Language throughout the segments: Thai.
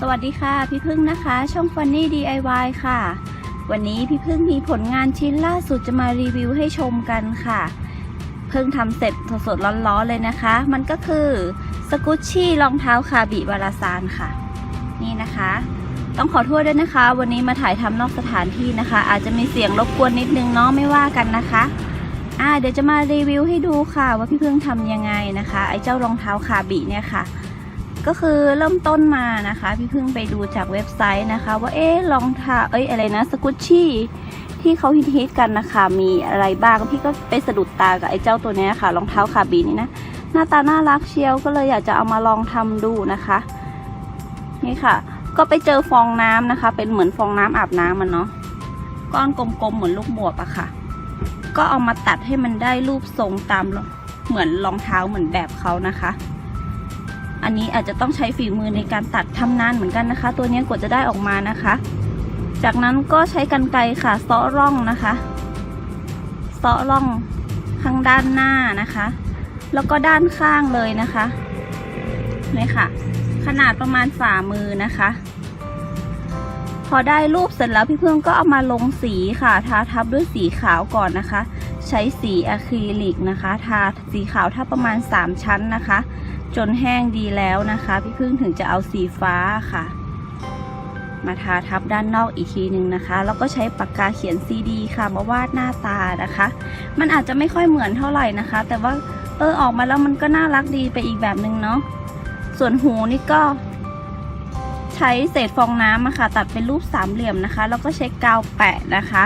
สวัสดีค่ะ พี่พึ่งนะคะ ช่อง Funny DIY ค่ะ วันนี้พี่พึ่งมีผลงานชิ้นล่าสุดจะมารีวิวให้ชมกันค่ะ เพิ่งทำเสร็จสดๆร้อนๆเลยนะคะ มันก็คือสกุชชี่รองเท้าคาบิบาราซานค่ะ นี่นะคะ ต้องขอโทษด้วยนะคะ วันนี้มาถ่ายทำนอกสถานที่นะคะ อาจจะมีเสียงรบกวนนิดนึงเนาะไม่ว่ากันนะคะอ่าเดี๋ยวจะมารีวิวให้ดูค่ะ ว่าพี่พึ่งทำยังไงนะคะไอ้เจ้ารองเท้าคาบิเนี่ยค่ะ ก็คือเริ่มต้นมานะคะ พี่เพิ่งไปดูจากเว็บไซต์นะคะ ว่าเอ๊ะรองเท้าเอ้ยอะไรนะสกุชชี่ที่เขาฮิตๆกันนะคะ มีอะไรบ้างพี่ก็ไปสะดุดตากับไอ้เจ้าตัวนี้ค่ะรองเท้าคาบีนี่นะหน้าตาน่ารักเชียวก็เลยอยากจะเอามาลองทำดูนะคะ นี่ค่ะ ก็ไปเจอฟองน้ำนะคะ เป็นเหมือนฟองน้ำอาบน้ำมันเนาะก้อนกลมๆเหมือนลูกหมวกอะค่ะ ก็เอามาตัดให้มันได้รูปทรงตามเหมือนรองเท้าเหมือนแบบเขานะคะ อันนี้อาจจะต้องใช้ฝีมือในการตัดทำนานเหมือนกันนะคะ ตัวนี้กว่าจะได้ออกมานะคะ จากนั้นก็ใช้กันไกรค่ะเซาะร่องนะคะเซาะร่องข้างด้านหน้านะคะ แล้วก็ด้านข้างเลยนะคะนี่ค่ะ ขนาดประมาณฝ่ามือนะคะ พอได้รูปเสร็จแล้วพี่เพิ่งก็เอามาลงสีค่ะ ทาทับด้วยสีขาวก่อนนะคะ ใช้สีอะคริลิกนะคะ ทาสีขาวถ้าประมาณ 3 ชั้นนะคะ จนแห้งดีแล้วนะคะ พี่พึ่งถึงจะเอาสีฟ้าค่ะ มาทาทับด้านนอกอีกทีหนึ่งนะคะ แล้วก็ใช้ปากกาเขียนซีดีค่ะมาวาดหน้าตานะคะ มันอาจจะไม่ค่อยเหมือนเท่าไหร่นะคะ แต่ว่าเออออกมาแล้วมันก็น่ารักดีไปอีกแบบหนึ่งเนาะส่วนหูนี่ก็ใช้เศษฟองน้ำอะค่ะ ตัดเป็นรูปสามเหลี่ยมนะคะ แล้วก็ใช้กาวแปะนะคะ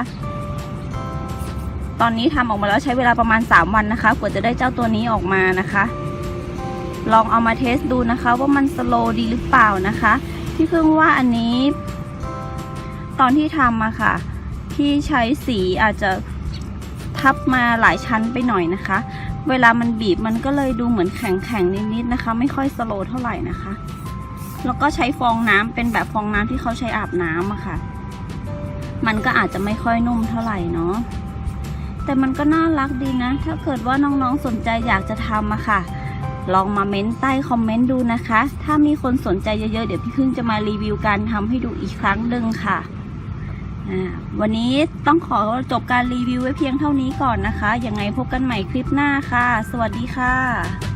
ตอนนี้ทำออกมาแล้วใช้เวลาประมาณ 3 วันนะคะกว่าจะได้เจ้าตัวนี้ออกมานะคะ ลองเอามาเทสดูนะคะว่ามันสโลดีหรือเปล่านะคะพี่เพิ่งว่าอันนี้ ตอนที่ทำอะค่ะที่ใช้สีอาจจะทับมาหลายชั้นไปหน่อยนะคะ เวลามันบีบมันก็เลยดูเหมือนแข็งๆนิดๆนะคะ ไม่ค่อยสโลเท่าไหร่นะคะ แล้วก็ใช้ฟองน้ำเป็นแบบฟองน้ำที่เขาใช้อาบน้ำอะค่ะ มันก็อาจจะไม่ค่อยนุ่มเท่าไหร่เนาะ แต่มันก็น่ารักดีนะ ถ้าเกิดว่าน้องๆสนใจอยากจะทำอะค่ะ ลองมาเม้นใต้คอมเมนต์ดูนะคะ ถ้ามีคนสนใจเยอะๆ เดี๋ยวพี่พึ่งจะมารีวิวการทำให้ดูอีกครั้งหนึ่งค่ะวันนี้ต้องขอจบการรีวิวไว้เพียงเท่านี้ก่อนนะคะ ยังไงพบกันใหม่คลิปหน้าค่ะ สวัสดีค่ะ